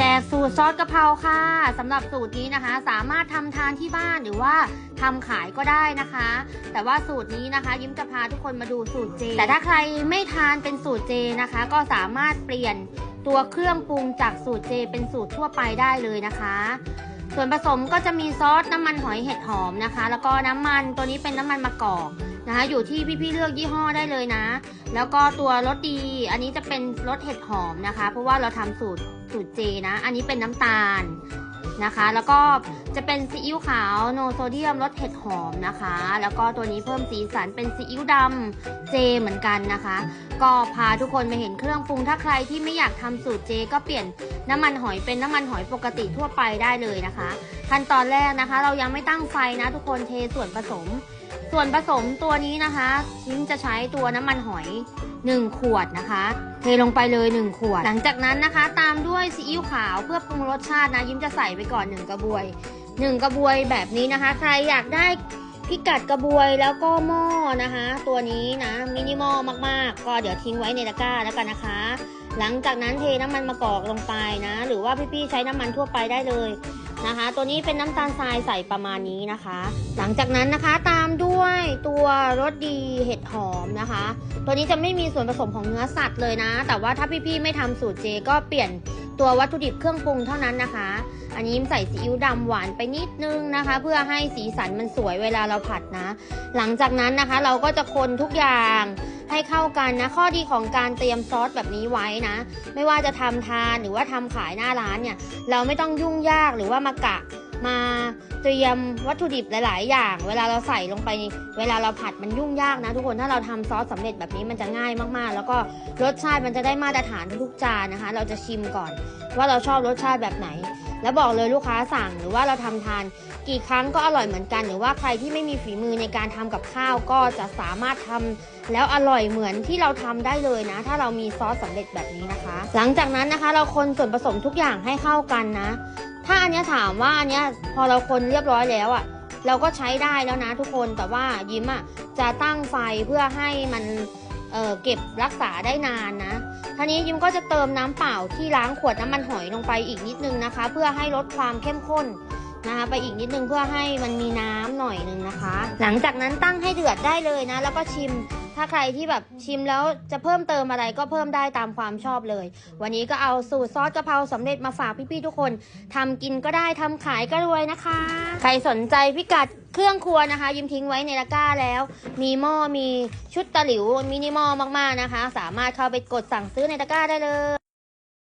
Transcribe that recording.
แจกสูตรซอสกะเพราค่ะสำหรับสูตรนี้นะคะ สามารถทำทานที่บ้านหรือว่าทำขายก็ได้นะคะ แต่ว่าสูตรนี้นะคะ ยิ้มจะพาทุกคนมาดูสูตรเจ แต่ถ้าใครไม่ทานเป็นสูตรเจนะคะ ก็สามารถเปลี่ยนตัวเครื่องปรุงจากสูตรเจ เป็นสูตรทั่วไปได้เลยนะคะ ส่วนผสมก็จะมีซอสน้ำมันหอยเห็ดหอมนะคะ แล้วก็น้ำมันตัวนี้เป็นน้ำมันมะกอกนะคะ อยู่ที่พี่ๆเลือกยี่ห้อได้เลยนะ แล้วก็ตัวรสดี อันนี้จะเป็นรสเห็ดหอมนะคะ เพราะว่าเราทำสูตร สูตรเจนะ อันนี้เป็นน้ำตาลนะคะ แล้วก็จะเป็นซีอิ๊วขาวโนโซเดียมรสเห็ดหอมนะคะ แล้วก็ตัวนี้เพิ่มสีสันเป็นซีอิ๊วดำเจเหมือนกันนะคะ ก็พาทุกคนมาเห็นเครื่องปรุงถ้าใครที่ไม่อยากทำสูตรเจ ก็เปลี่ยนน้ำมันหอยเป็นน้ำมันหอยปกติทั่วไปได้เลยนะคะ ขั้นตอนแรกนะคะ เรายังไม่ตั้งไฟนะทุกคนเทส่วนผสม ส่วนผสมตัวนี้นะคะชิ้นจะใช้ตัวน้ำมันหอย 1 ขวดนะคะ เทลงไปเลย 1 ขวด หลังจากนั้นนะคะ ตามด้วยซีอิ๊วขาวเพื่อปรุงรสชาตินะ ยิ้มจะใส่ไปก่อน 1 กระบวย 1 กระบวยแบบนี้นะคะ ใครอยากได้พิกัดกระบวยแล้วก็หม้อนะคะ ตัวนี้นะมินิมอลมากๆ ก็เดี๋ยวทิ้งไว้ในตะกร้าแล้วกันนะคะ หลังจากนั้นเทน้ำมันมะกอกลงไปนะ หรือว่าพี่ๆใช้น้ำมันทั่วไปได้เลย นะคะ ตัวนี้เป็นน้ำตาลทรายใส่ประมาณนี้นะคะ หลังจากนั้นนะคะตามด้วยตัวรสดีเห็ดหอมนะคะ ตัวนี้จะไม่มีส่วนผสมของเนื้อสัตว์เลยนะ แต่ว่าถ้าพี่ๆไม่ทำสูตรเจก็เปลี่ยน ตัววัตถุดิบเครื่องปรุงเท่านั้นนะคะ อันนี้ใส่ซีอิ๊วดำหวานไปนิดนึงนะคะ เพื่อให้สีสันมันสวยเวลาเราผัดนะ หลังจากนั้นนะคะ เราก็จะคนทุกอย่างให้เข้ากันนะ ข้อดีของการเตรียมซอสแบบนี้ไว้นะ ไม่ว่าจะทำทานหรือว่าทำขายหน้าร้านเนี่ย เราไม่ต้องยุ่งยากหรือว่ามากะมา เตรียมวัตถุดิบหลาย ๆ อย่าง เวลาเราใส่ลงไปเวลาเราผัดมันยุ่งยากนะทุกคนถ้าเราทำซอสสำเร็จแบบนี้มันจะง่ายมาก ๆ แล้วก็รสชาติมันจะได้มาตรฐานทุกจานนะคะ เราจะชิมก่อน ว่าเราชอบรสชาติแบบไหน แล้วบอกเลยลูกค้าสั่งหรือว่าเราทำทาน กี่ครั้งก็อร่อยเหมือนกัน หรือว่าใครที่ไม่มีฝีมือในการทำกับข้าวก็จะสามารถทำแล้วอร่อยเหมือนที่เราทำได้เลยนะ ถ้าเรามีซอสสำเร็จแบบนี้นะคะ หลังจากนั้นนะคะ เราคนส่วนผสมทุกอย่างให้เข้ากันนะ ถ้าอันนี้ถามว่าอันเนี้ยพอเราคนเรียบร้อยแล้วอะ่ะเราก็ใช้ได้แล้วนะทุกคนแต่ว่ายิ้มอะ่ะจะตั้งไฟเพื่อให้มัน เเก็บรักษาได้นานนะทีนี้ยิมก็จะเติมน้ำเปล่าที่ล้างขวดน้ำมันหอยลงไปอีกนิดนึงนะคะ เพื่อให้ลดความเข้มข้นนะคะไปอีกนิดนึงเพื่อให้มันมีน้ำหน่อยนึงนะคะ หลังจากนั้นตั้งให้เดือดได้เลยนะ แล้วก็ชิม ถ้าใครที่แบบชิมแล้วจะเพิ่มเติมอะไรก็เพิ่มได้ตามความชอบเลย วันนี้ก็เอาสูตรซอสกะเพราสำเร็จมาฝากพี่ๆทุกคนทำกินก็ได้ทำขายก็รวยนะคะ ใครสนใจพิกัดเครื่องครัวนะคะ ยิมทิ้งไว้ในตะกร้าแล้ว มีหม้อมีชุดตะหลิวมินิมอลมากๆนะคะ สามารถเข้าไปกดสั่งซื้อในตะกร้าได้เลย